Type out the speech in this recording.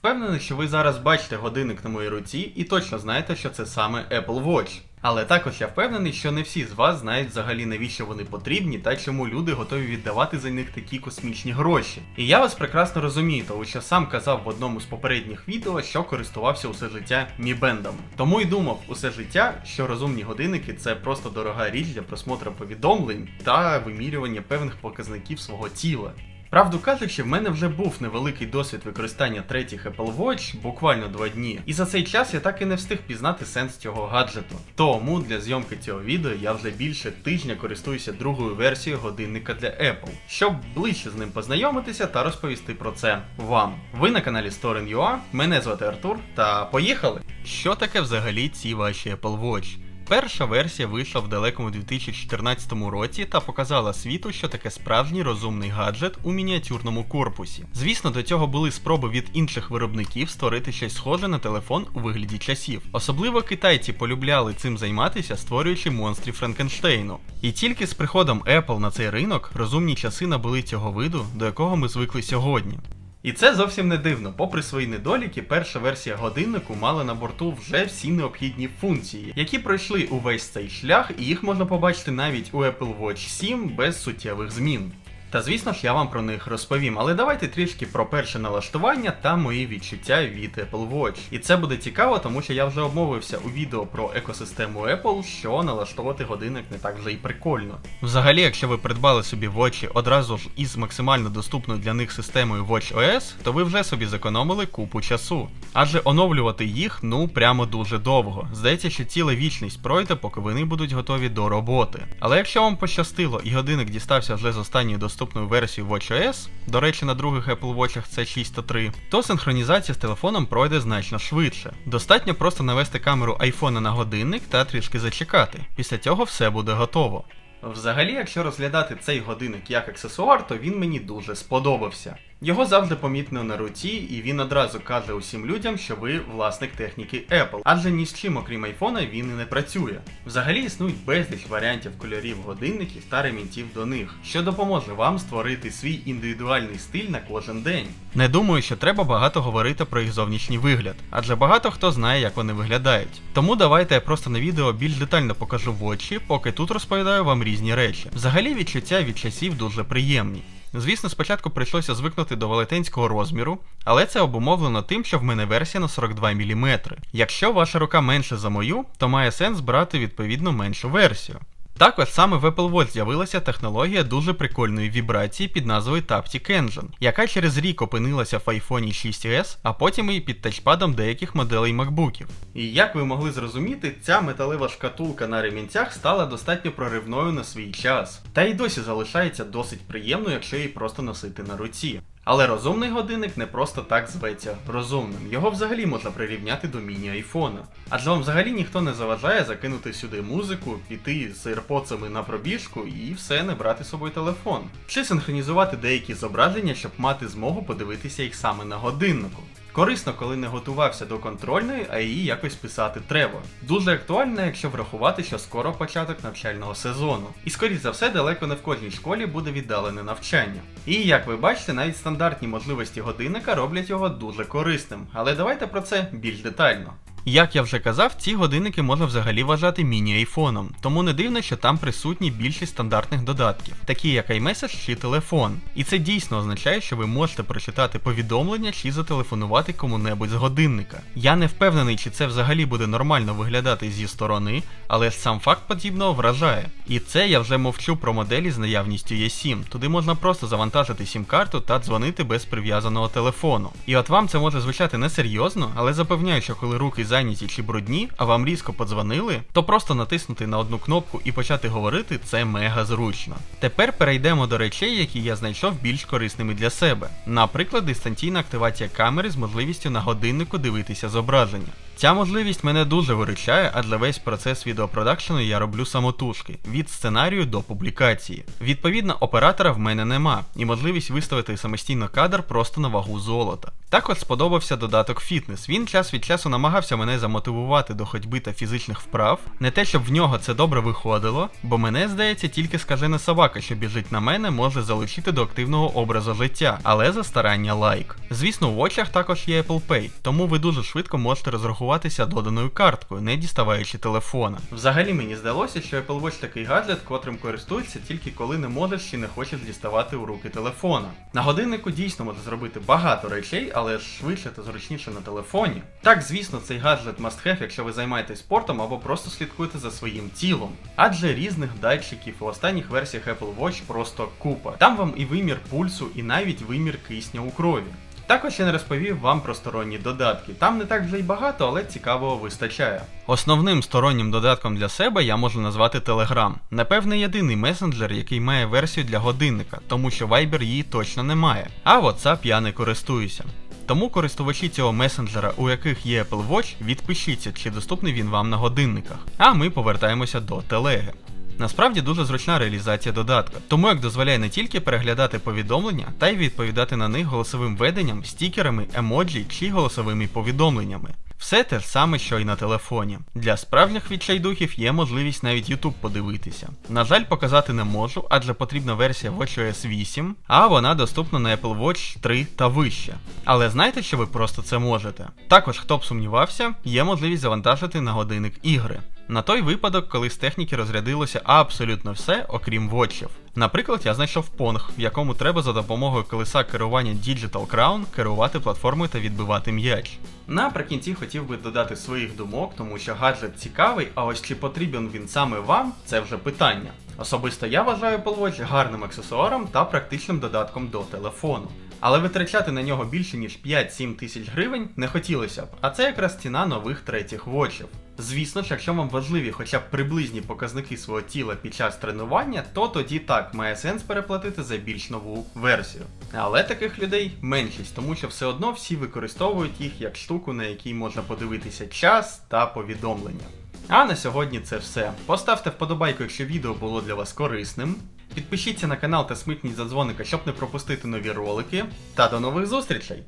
Впевнений, що ви зараз бачите годинник на моїй руці і точно знаєте, що це саме Apple Watch. Але також я впевнений, що не всі з вас знають взагалі навіщо вони потрібні та чому люди готові віддавати за них такі космічні гроші. І я вас прекрасно розумію, тому що сам казав в одному з попередніх відео, що користувався усе життя Band. Тому й думав усе життя, що розумні годинники це просто дорога річ для просмотру повідомлень та вимірювання певних показників свого тіла. Правду кажучи, в мене вже був невеликий досвід використання третіх Apple Watch, буквально два дні, і за цей час я так і не встиг пізнати сенс цього гаджету. Тому для зйомки цього відео я вже більше тижня користуюся другою версією годинника для Apple, щоб ближче з ним познайомитися та розповісти про це вам. Ви на каналі Storen.ua, мене звати Артур, та поїхали! Що таке взагалі ці ваші Apple Watch? Перша версія вийшла в далекому 2014 році та показала світу, що таке справжній розумний гаджет у мініатюрному корпусі. Звісно, до цього були спроби від інших виробників створити щось схоже на телефон у вигляді часів. Особливо китайці полюбляли цим займатися, створюючи монстрів Франкенштейну. І тільки з приходом Apple на цей ринок розумні часи набули цього виду, до якого ми звикли сьогодні. І це зовсім не дивно. Попри свої недоліки, перша версія годиннику мала на борту вже всі необхідні функції, які пройшли увесь цей шлях, і їх можна побачити навіть у Apple Watch 7 без суттєвих змін. Та звісно ж я вам про них розповім, але давайте трішки про перше налаштування та мої відчуття від Apple Watch. І це буде цікаво, тому що я вже обмовився у відео про екосистему Apple, що налаштовувати годинник не так вже й прикольно. Взагалі, якщо ви придбали собі Watch одразу ж із максимально доступною для них системою Watch OS, то ви вже собі зекономили купу часу. Адже оновлювати їх ну прямо дуже довго. Здається, що ціла вічність пройде, поки вони будуть готові до роботи. Але якщо вам пощастило і годинник дістався вже з останньої доступної версії WatchOS, до речі, на других Apple Watch це 603, то синхронізація з телефоном пройде значно швидше. Достатньо просто навести камеру iPhone на годинник та трішки зачекати. Після цього все буде готово. Взагалі, якщо розглядати цей годинник як аксесуар, то він мені дуже сподобався. Його завжди помітно на руці, і він одразу каже усім людям, що ви власник техніки Apple, адже ні з чим, окрім айфона, він і не працює. Взагалі існують безліч варіантів кольорів годинників та ремінтів до них, що допоможе вам створити свій індивідуальний стиль на кожен день. Не думаю, що треба багато говорити про їх зовнішній вигляд, адже багато хто знає, як вони виглядають. Тому давайте я просто на відео більш детально покажу в очі, поки тут розповідаю вам різні речі. Взагалі відчуття від часів дуже приємні. Звісно, спочатку прийшлося звикнути до велетенського розміру, але це обумовлено тим, що в мене версія на 42 мм. Якщо ваша рука менше за мою, то має сенс брати відповідно меншу версію. Також саме в Apple Watch з'явилася технологія дуже прикольної вібрації під назвою Taptic Engine, яка через рік опинилася в iPhone 6s, а потім і під тачпадом деяких моделей MacBookів. І як ви могли зрозуміти, ця металева шкатулка на ремінцях стала достатньо проривною на свій час, та й досі залишається досить приємною, якщо її просто носити на руці. Але розумний годинник не просто так зветься розумним. Його взагалі можна прирівняти до міні-айфона. Адже вам взагалі ніхто не заважає закинути сюди музику, піти з AirPodsами на пробіжку і все не брати з собою телефон. Чи синхронізувати деякі зображення, щоб мати змогу подивитися їх саме на годиннику. Корисно, коли не готувався до контрольної, а її якось писати треба. Дуже актуально, якщо врахувати, що скоро початок навчального сезону. І скоріш за все, далеко не в кожній школі буде віддалене навчання. І як ви бачите, навіть стандартні можливості годинника роблять його дуже корисним. Але давайте про це більш детально. Як я вже казав, ці годинники можна взагалі вважати міні-айфоном, тому не дивно, що там присутні більшість стандартних додатків, такі як iMessage чи телефон. І це дійсно означає, що ви можете прочитати повідомлення чи зателефонувати кому-небудь з годинника. Я не впевнений, чи це взагалі буде нормально виглядати зі сторони, але сам факт подібного вражає. І це я вже мовчу про моделі з наявністю E7. Туди можна просто завантажити сім-карту та дзвонити без прив'язаного телефону. І от вам це може звучати несерйозно, але запевняю, що коли руки зайняті чи брудні, а вам різко подзвонили, то просто натиснути на одну кнопку і почати говорити це мега зручно. Тепер перейдемо до речей, які я знайшов більш корисними для себе. Наприклад, дистанційна активація камери з можливістю на годиннику дивитися зображення. Ця можливість мене дуже виручає, адже весь процес відеопродакшену я роблю самотужки від сценарію до публікації. Відповідно, оператора в мене нема, і можливість виставити самостійно кадр просто на вагу золота. Також сподобався додаток фітнес. Він час від часу намагався мене замотивувати до ходьби та фізичних вправ. Не те, щоб в нього це добре виходило, бо мене здається, тільки скажена собака, що біжить на мене, може залучити до активного образу життя, але за старання лайк. Звісно, в очах також є Apple Pay, тому ви дуже швидко можете розрахуватися доданою карткою, не діставаючи телефона. Взагалі мені здалося, що Apple Watch такий гаджет, котрим користуються тільки коли не можеш чи не хочеш діставати у руки телефона. На годиннику дійсно може зробити багато речей, але швидше та зручніше на телефоні. Так, звісно, цей гаджет must have, якщо ви займаєтесь спортом або просто слідкуєте за своїм тілом. Адже різних датчиків у останніх версіях Apple Watch просто купа. Там вам і вимір пульсу, і навіть вимір кисня у крові. Також я не розповів вам про сторонні додатки. Там не так вже й багато, але цікавого вистачає. Основним стороннім додатком для себе я можу назвати Telegram. Напевне, єдиний месенджер, який має версію для годинника, тому що Viber її точно не має. А WhatsApp я не користуюся. Тому користувачі цього месенджера, у яких є Apple Watch, відпишіться, чи доступний він вам на годинниках. А ми повертаємося до телеги. Насправді дуже зручна реалізація додатка, тому як дозволяє не тільки переглядати повідомлення, та й відповідати на них голосовим веденням, стікерами, емоджі чи голосовими повідомленнями. Все те ж саме, що й на телефоні. Для справжніх відчайдухів є можливість навіть YouTube подивитися. На жаль, показати не можу, адже потрібна версія WatchOS 8, а вона доступна на Apple Watch 3 та вище. Але знайте, що ви просто це можете. Також, хто б сумнівався, є можливість завантажити на годинник ігри. На той випадок, коли з техніки розрядилося абсолютно все, окрім вотчів. Наприклад, я знайшов Pong, в якому треба за допомогою колеса керування Digital Crown керувати платформою та відбивати м'яч. Наприкінці хотів би додати своїх думок, тому що гаджет цікавий, а ось чи потрібен він саме вам, це вже питання. Особисто я вважаю Watch гарним аксесуаром та практичним додатком до телефону. Але витрачати на нього більше ніж 5-7 тисяч гривень не хотілося б, а це якраз ціна нових третіх вочів. Звісно ж, якщо вам важливі хоча б приблизні показники свого тіла під час тренування, то тоді так має сенс переплатити за більш нову версію. Але таких людей меншість, тому що все одно всі використовують їх як штуку, на якій можна подивитися час та повідомлення. А на сьогодні це все. Поставте вподобайку, якщо відео було для вас корисним. Підпишіться на канал та смикніть за дзвоника, щоб не пропустити нові ролики. Та до нових зустрічей!